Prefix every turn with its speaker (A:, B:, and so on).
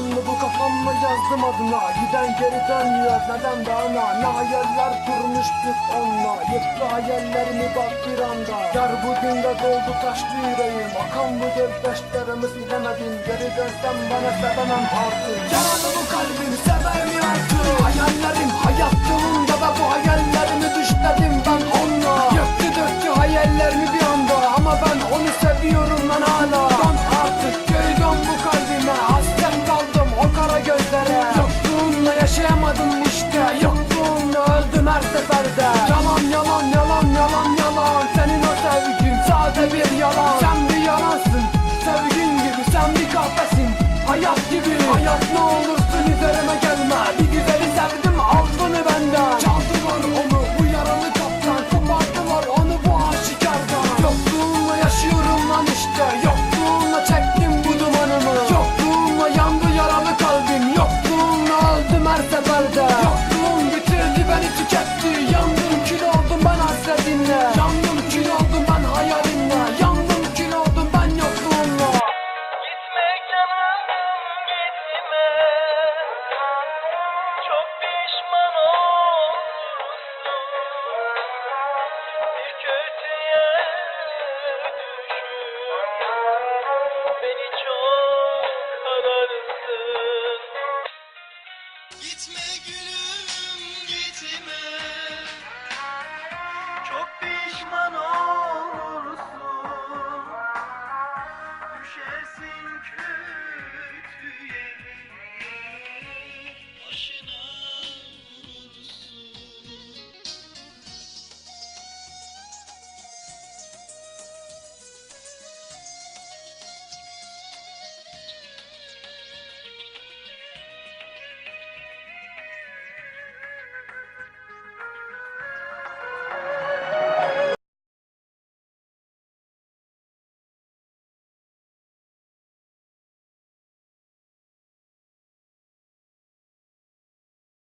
A: Kafamla yazdım adına. Giden geri dönmüyor neden bana Ne hayaller kurmuştuk onunla Yıktı hayallerimi bak bir anda. Yar bugün de doldu taştı yüreğim. Akan bu gözyaşlarımı silemedim Geri dönsem bana sevemem artık. Yaralı bu kalbim sevemiyor artık? Hayallerim hayattığımda da sade bir yalan Sen bir yalansın. Sevgin gibi sen bir kahpesin Hayat gibi Hayat ne olursun